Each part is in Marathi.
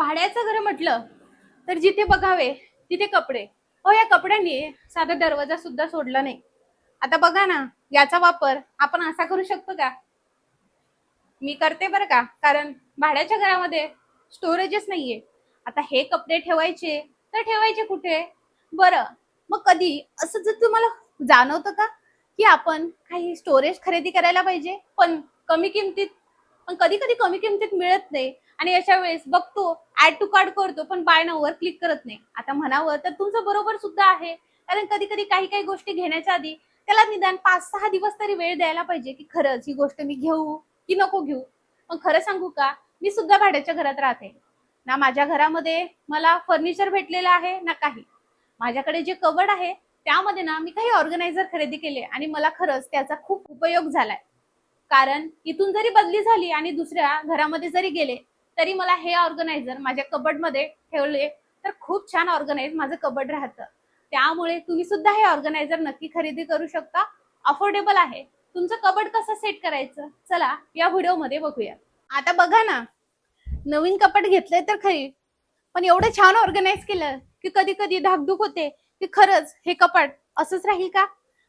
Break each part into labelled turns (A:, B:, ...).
A: भाड्याचं घर म्हटलं तर जिथे बघावे तिथे कपडे. हो या कपड्यांनी साधा दरवाजा सुद्धा सोडला नाही. आता बघा ना याचा वापर आपण असा करू शकतो का? मी करते बरं का कारण भाड्याच्या घरामध्ये स्टोरेजच नाहीये. आता हे कपडे ठेवायचे तर ठेवायचे कुठे? बरं मग कधी? असं जर तुम्हाला जाणवतं का की आपण काही स्टोरेज खरेदी करायला पाहिजे पण कमी किमतीत पण कधी कधी कमी किमतीत मिळत नाही? आणि अशा वेळेस बघतो ऍड टू कार्ड करतो पण बाय नावर क्लिक करत नाही. आता म्हणावं तर तुमचं बरोबर सुद्धा आहे. कारण कधी कधी काही काही गोष्टी घेण्याच्या आधी त्याला निदान पाच सहा दिवस तरी वेळ द्यायला पाहिजे की खरंच ही गोष्ट मी घेऊ की नको घेऊ. पण खरं सांगू का? मी सुद्धा भाड्याच्या घरात राहते. ना माझ्या घरामध्ये मला फर्निचर भेटलेलं आहे ना काही. माझ्याकडे जे कबड आहे त्यामध्ये ना मी काही ऑर्गनायझर खरेदी केले आणि मला खरंच त्याचा खूप उपयोग झालाय. कारण इथून जरी बदली झाली आणि दुसऱ्या घरामध्ये जरी गेले तरी मला हे ऑर्गनायझर माझ्या कबडमध्ये ठेवले तर खूप छान ऑर्गनाईज माझं कबड राहतं. त्यामुळे तुम्ही सुद्धा हे ऑर्गनायझर नक्की खरेदी करू शकता. अफोर्डेबल आहे. तुमचं कबड कसं सेट करायचं? चला या व्हिडिओमध्ये बघूया. आता बघा ना नवीन कपाट घेतलंय तर खरी पण एवढं छान ऑर्गनाईज केलं की कधी कधी धाकधूक होते की खरंच हे कपाट असंच राहील का?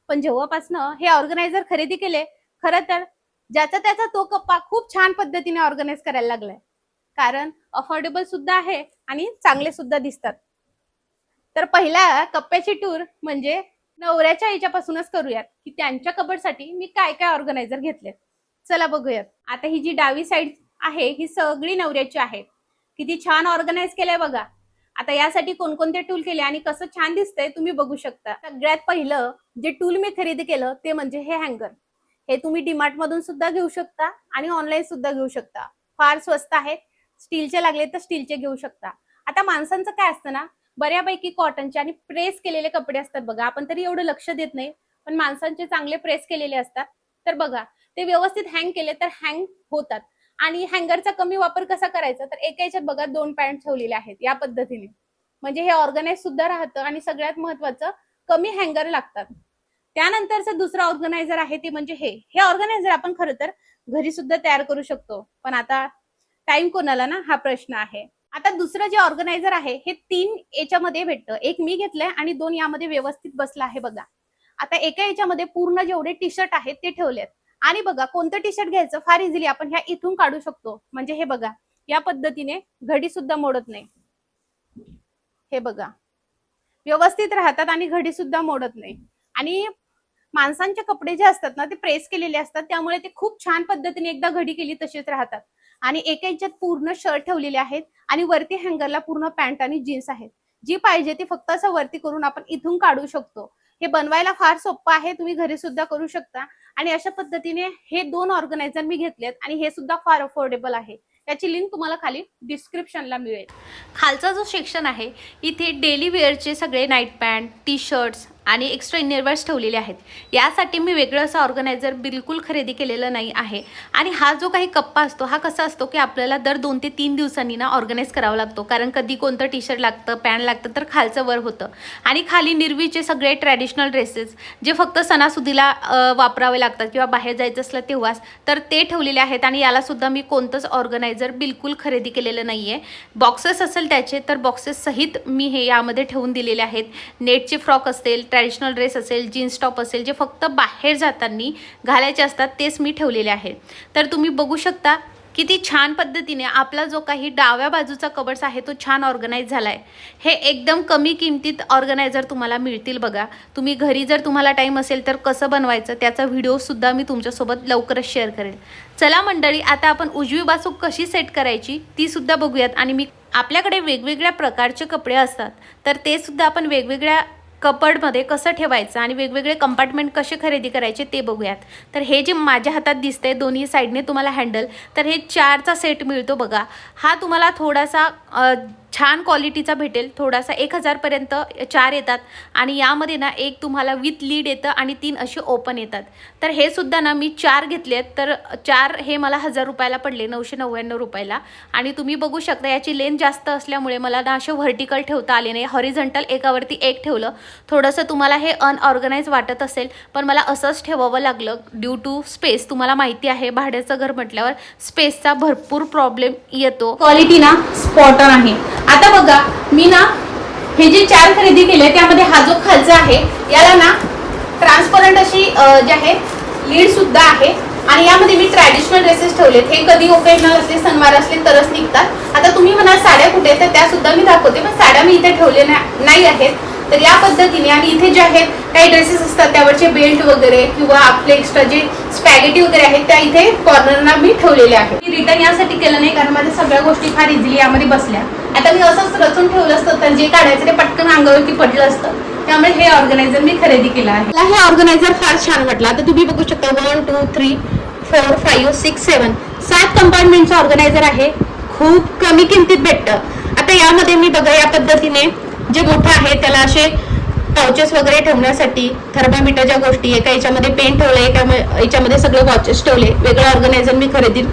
A: पण जेव्हापासनं हे ऑर्गनायझर खरेदी केले खरं तर ज्याचा त्याचा तो कप्पा खूप छान पद्धतीने ऑर्गनाईज करायला लागलाय. कारण अफोर्डेबल सुद्धा आहे आणि चांगले सुद्धा दिसतात. तर पहिला कप्प्याची टूर म्हणजे नवऱ्याच्या याच्यापासूनच करूयात की त्यांच्या कबडसाठी मी काय काय ऑर्गनायझर घेतले चला बघूयात. आता ही जी डावी साईड आहे ही सगळी नवऱ्याची आहे. किती छान ऑर्गनाईज केलंय बघा. आता यासाठी कोणकोणते टूल केले आणि कसं छान दिसतंय तुम्ही बघू शकता. सगळ्यात पहिलं जे टूल मी खरेदी केलं ते म्हणजे हे हँगर हे तुम्ही डीमार्ट मधून सुद्धा घेऊ शकता आणि ऑनलाईन सुद्धा घेऊ शकता. फार स्वस्त आहेत स्टीलचे लागले तर स्टीलचे घेऊ शकता. आता माणसांचं काय असतं ना बऱ्यापैकी कॉटनचे आणि प्रेस केलेले कपडे असतात बघा. आपण तरी एवढं लक्ष देत नाही पण माणसांचे चांगले प्रेस केलेले असतात. तर बघा ते व्यवस्थित हँग केले तर हँग होतात. आणि हँगरचा कमी वापर कसा करायचा? तर एका याच्यात बघा दोन पॅन्ट ठेवलेले आहेत या पद्धतीने. म्हणजे हे ऑर्गनाईज सुद्धा राहतं आणि सगळ्यात महत्वाचं कमी हँगर लागतात. त्यानंतरचं दुसरं ऑर्गनायझर आहे ते म्हणजे हे. हे ऑर्गनायझर आपण खरं तर घरी सुद्धा तयार करू शकतो. पण आता टाइम कोणाला ना हा प्रश्न आहे. आता दुसरं जे ऑर्गनायझर आहे हे तीन याच्यामध्ये भेटतं. एक मी घेतलंय आणि दोन यामध्ये व्यवस्थित बसला आहे बघा. आता एका याच्यामध्ये पूर्ण जेवढे टी शर्ट आहेत ते ठेवलेत. आणि बघा कोणतं टी शर्ट घ्यायचं? फार इझिली आपण ह्या इथून काढू शकतो. म्हणजे हे बघा या पद्धतीने घडी सुद्धा मोडत नाही. हे बघा. व्यवस्थित राहतात आणि घडी सुद्धा मोडत नाही. आणि माणसांचे कपडे जे असतात ना ते प्रेस केलेले असतात. त्यामुळे ते खूप छान पद्धतीने एकदा घडी केली तसेच राहतात. आणि एका याच्यात पूर्ण शर्ट ठेवलेले आहेत आणि वरती हँगरला पूर्ण पॅन्ट आणि जीन्स आहेत. जी पाहिजे ती फक्त असं वरती करून आपण इथून काढू शकतो. हे बनवायला फार सोपं आहे तुम्ही घरी सुद्धा करू शकता. आणि अशा पद्धतीने हे दोन ऑर्गनायझर मी घेतलेत आणि हे सुद्धा फार अफोर्डेबल आहे. त्याची लिंक तुम्हाला खाली डिस्क्रिप्शनला मिळेल. खालचा जो सेक्शन आहे इथे डेली वेअरचे सगळे नाईट पॅन्ट टी शर्ट्स आणि एक्स्ट्रा इनरवेअर्स ठेवलेले आहेत. यासाठी मी वेगळं असं ऑर्गनायझर बिलकुल खरेदी केलेलं नाही आहे. आणि हा जो काही कप्पा असतो हा कसा असतो की आपल्याला दर दोन ते तीन दिवसांनी ना ऑर्गनाईज करावा लागतो. कारण कधी कोणतं टी शर्ट लागतं पॅन्ट लागतं तर खालचं वर होतं. आणि खाली निर्वीचे सगळे ट्रॅडिशनल ड्रेसेस जे फक्त सणासुदीला वापरावे लागतात किंवा बाहेर जायचं असलं तेव्हाच तर ते ठेवलेले आहेत. आणि यालासुद्धा मी कोणतंच ऑर्गनायझर बिलकुल खरेदी केलेलं नाही आहे बॉक्सेस असेल त्याचे तर बॉक्सेससहित मी हे यामध्ये ठेवून दिलेले आहेत. नेटचे फ्रॉक असेल ट्रॅडिशनल ड्रेस असेल जीन्स टॉप असेल जे फक्त बाहेर जाताना घालायचे असतात तेच मी ठेवलेले आहेत. तर तुम्ही बघू शकता किती छान पद्धतीने आपला जो काही डाव्या बाजूचा कबर्स आहे तो छान ऑर्गनाईज झाला आहे हे एकदम कमी किमतीत ऑर्गनायझर तुम्हाला मिळतील बघा. तुम्ही घरी जर तुम्हाला टाईम असेल तर कसं बनवायचं त्याचा व्हिडिओसुद्धा मी तुमच्यासोबत लवकरच शेअर करेल चला मंडळी आता आपण उजवी बाजू कशी सेट करायची तीसुद्धा बघूयात. आणि मी आपल्याकडे वेगवेगळ्या प्रकारचे कपडे असतात तर ते सुद्धा आपण वेगवेगळ्या कपडमध्ये कसं ठेवायचं आणि वेगवेगळे कंपार्टमेंट कसे खरेदी करायचे ते बघूयात. तर हे जे माझ्या हातात दिसतंय दोन्ही साईडने तुम्हाला हँडल तर हे चारचा सेट मिळतो बघा. हा तुम्हाला थोडासा छान क्वालिटीचा भेटेल. थोडासा एक हजारपर्यंत चार येतात आणि यामध्ये ना एक तुम्हाला विथ लीड येतं आणि तीन असे ओपन येतात. तर हे सुद्धा ना मी चार घेतले आहेत. तर चार हे मला हजार रुपयाला पडले नऊशे नव्याण्णव रुपयाला. आणि तुम्ही बघू शकता याची लेन जास्त असल्यामुळे मला ना असे व्हर्टिकल ठेवता आले नाही. हॉरिझंटल एकावरती एक ठेवलं. थोडंसं तुम्हाला हे अनऑर्गनाईज वाटत असेल पण मला असंच ठेवावं लागलं. ड्यू टू स्पेस तुम्हाला माहिती आहे भाड्याचं घर म्हटल्यावर स्पेसचा भरपूर प्रॉब्लेम येतो. क्वालिटी ना स्पॉट आहे. आता बघा मी ना हे जे चार खरेदी केले त्यामध्ये हा जो खालचा आहे याला ना ट्रान्सपरंट अशी जे जी आहे लीड सुद्धा आहे. आणि यामध्ये मी ट्रॅडिशनल ड्रेसेस ठेवलेत. हे कधी ओकेजनल असले सणवार असले तरच निघतात. आता तुम्ही म्हणाल साड्या कुठे आहेत तर त्या सुद्धा मी दाखवते पण साड्या मी इथे ठेवले नाही आहेत. तर या पद्धतीने आणि इथे जे आहेत काही ड्रेसेस असतात त्यावरचे बेल्ट वगैरे किंवा आपले एक्स्ट्रा जे स्पॅगेटी वगैरे आहेत त्या इथे कॉर्नरना मी ठेवलेल्या आहेत. मी रिटर्न यासाठी केलं नाही कारण माझ्या सगळ्या गोष्टी फार इझिली यामध्ये बसल्या. आता मी असंच रचून ठेवलं असतं तर जे काढायचं ते पटकन अंगावरती पडलं असतं. त्यामुळे हे ऑर्गनायझर मी खरेदी केलं आहे. मला हे ऑर्गनायझर फार छान वाटलं. आता तुम्ही बघू शकता one two three four five six seven सात कंपार्टमेंटचं ऑर्गनायझर आहे. खूप कमी किमतीत भेटतं. आता यामध्ये मी बघा या पद्धतीने जे मोठं आहे त्याला असे पाउचेस वगैरे ठेवण्यासाठी थर्मामीटरच्या गोष्टी एका याच्यामध्ये पेन ठेवले एका याच्यामध्ये सगळे वॉचेस ठेवले. वेगळं ऑर्गनायझर मी खरेदी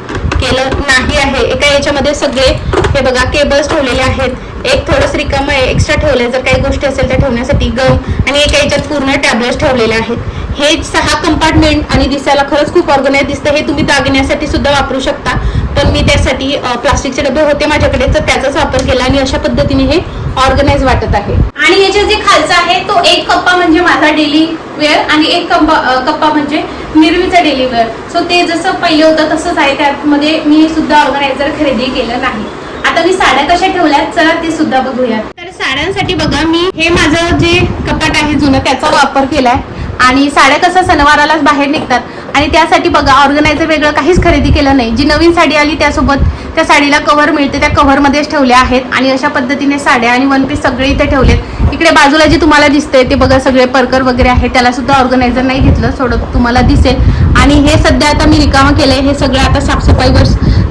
A: केलं नाही आहे. एका याच्यामध्ये सगळे हे बघा केबल्स ठेवलेले आहेत. एक थोडंसं रिकामं आहे एक्स्ट्रा ठेवले जर काही गोष्टी असेल त्या ठेवण्यासाठी गम आणि एका याच्यात पूर्ण टॅबलेट्स ठेवलेले आहेत. हे सहा कंपार्टमेंट आणि दिसायला खरंच खूप ऑर्गनाईज दिसतं. हे तुम्ही दागिन्यासाठी सुद्धा वापरू शकता. पण मी त्यासाठी प्लास्टिकचे डबे होते माझ्याकडे तर त्याचाच वापर केला आणि अशा पद्धतीने हे ऑर्गनाईज वाटत आहे. आणि याच्या जे खालचा आहे तो एक कप्पा म्हणजे माझा डेली वेअर आणि एक कप्पा कप्पा म्हणजे निर्वीचा डेली वेअर सो ते जसं पहिले होतं तसंच आहे. त्यामध्ये मी सुद्धा ऑर्गनायझर खरेदी केलं नाही. आता मी साड्या कशा ठेवल्यात चला ते सुद्धा बघूया तर साड्यांसाठी बघा मी हे माझं जे कपाट आहे जुनं त्याचा वापर केलाय. आणि साड्या कसं सणवारालाच बाहेर निघतात. आणि त्यासाठी बघा ऑर्गनायझर वेगळं काहीच खरेदी केलं नाही. जी नवीन साडी आली त्यासोबत त्या साडीला कव्हर मिळते त्या कव्हरमध्येच ठेवल्या आहेत. आणि अशा पद्धतीने साड्या आणि वन पीस सगळे इथे ठेवलेत. इकडे बाजूला जे तुम्हाला दिसतंय ते बघा सगळे परकर वगैरे आहे त्याला सुद्धा ऑर्गनायझर नाही घेतलं थोडं तुम्हाला दिसेल. आणि हे सध्या आता मी रिकामं केलंय. हे सगळं आता साफसफाईवर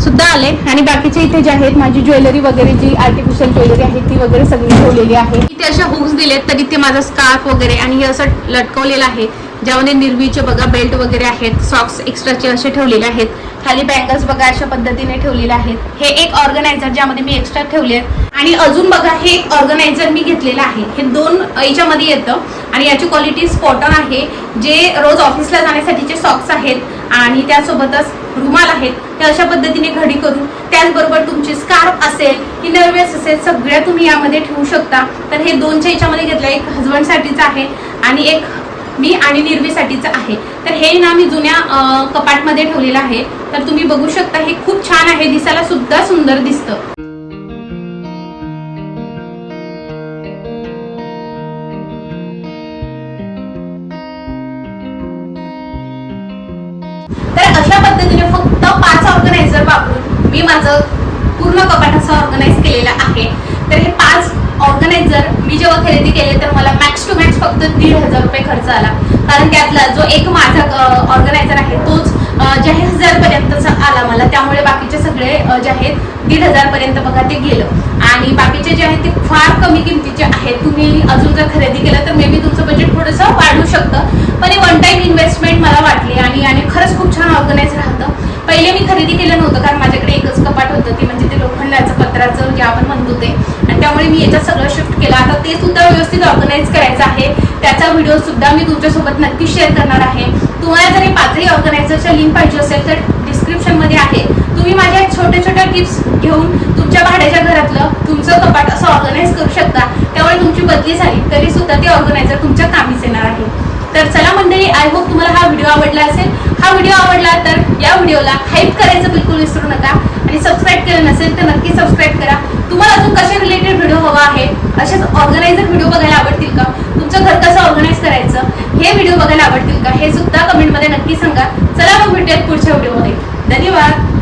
A: सुद्धा आले आणि बाकीचे इथे जे आहेत माझी ज्वेलरी वगैरे जी आर्टिफिशियल ज्वेलरी आहे ती वगैरे सगळी ठेवलेली आहे. इथे अशा हुक्स दिलेत तरी ते माझा स्कार्फ वगैरे आणि हे असं लटकवलेलं आहे. ज्यामध्ये निर्वीचे बघा बेल्ट वगैरे आहेत सॉक्स एक्स्ट्राचे असे ठेवलेले आहेत. खाली बँगल्स बघा अशा पद्धतीने ठेवलेले आहेत. हे एक ऑर्गनायझर ज्यामध्ये मी एक्स्ट्रा ठेवले आहेत. आणि अजून बघा हे एक ऑर्गनायझर मी घेतलेलं आहे. हे दोन याच्यामध्ये येतं. आणि याची क्वालिटी स्पॉटन आहे. जे रोज ऑफिसला जाण्यासाठीचे सॉक्स आहेत आणि त्यासोबतच रुमाल आहेत ते अशा पद्धतीने घडी करून त्याचबरोबर तुमची स्कार्फ असेल इनरवेअर्स असेल सगळ्या तुम्ही यामध्ये ठेवू शकता. तर हे दोनच्या याच्यामध्ये घेतलं एक हजबंडसाठीचं आहे आणि एक मी आणि निर्वीसाठीचं आहे. तर हे ना मी जुन्या कपाटमध्ये ठेवलेलं आहे. तर तुम्ही बघू शकता हे खूप छान आहे. दिसायला सुद्धा सुंदर दिसतं. तर अशा पद्धतीने फक्त पाच ऑर्गनायझर वापरून मी माझं पूर्ण कपाट असं ऑर्गनाईज केलेलं आहे. तर हे पाच ऑर्गनायझर मी जेव्हा खरेदी केले तर मला मॅक्स टू मॅक्स फक्त दीड हजार रुपये खर्च आला. कारण त्यातला जो एक माझा ऑर्गनायझर आहे तोच जे आहे हजारपर्यंतचा आला मला. त्यामुळे बाकीचे सगळे जे आहेत दीड हजारपर्यंत बघा ते गेलं. आणि बाकीचे जे आहेत ते फार कमी किमतीचे आहेत. तुम्ही अजून जर खरेदी केलं तर मे बी तुमचं बजेट थोडंसं वाढू शकतं. पण हे वन टाईम इन्व्हेस्टमेंट मला वाटली आणि आणि खरंच खूप छान ऑर्गनाईज राहतं. पहिले मी खरेदी केलं नव्हतं कारण माझ्याकडे एकच कपाट होतं ते म्हणजे पत्राचं जे आपण म्हणतो ते आणि त्यामुळे मी याच्यात सगळं शिफ्ट केलं. आता ते सुद्धा व्यवस्थित ऑर्गनाईज करायचं आहे. त्याचा व्हिडिओ सुद्धा मी तुमच्यासोबत नक्की शेअर करणार आहे. तुम्हाला जर हे पाचही ऑर्गनायझरच्या लिंक पाहिजे असेल तर डिस्क्रिप्शनमध्ये आहे. तुम्ही माझ्या छोट्या छोट्या टिप्स घेऊन तुमच्या भाड्याच्या घरातलं तुमचं कपाट असं ऑर्गनाईज करू शकता. त्यामुळे तुमची बदली झाली तरी सुद्धा ते ऑर्गनायझर तुमच्या कामीच येणार आहे. तर चला मंडळी आय होप तुम्हाला हा व्हिडिओ आवडला असेल. हा व्हिडिओ आवडला तर या व्हिडिओला हाईप करायचं बिलकुल विसरू नका. आणि सबस्क्राईब केलं नसेल तर नक्की सबस्क्राईब करा. तुम्हाला अजून कशा रिलेटेड व्हिडिओ हवा आहे? असेच ऑर्गनायझर व्हिडिओ बघायला आवडतील का? तुमचं घर कसं ऑर्गनाईज करायचं? हे व्हिडिओ बघायला आवडतील का? हे सुद्धा कमेंटमध्ये नक्की सांगा. चला मग भेटूयात पुढच्या व्हिडिओमध्ये धन्यवाद.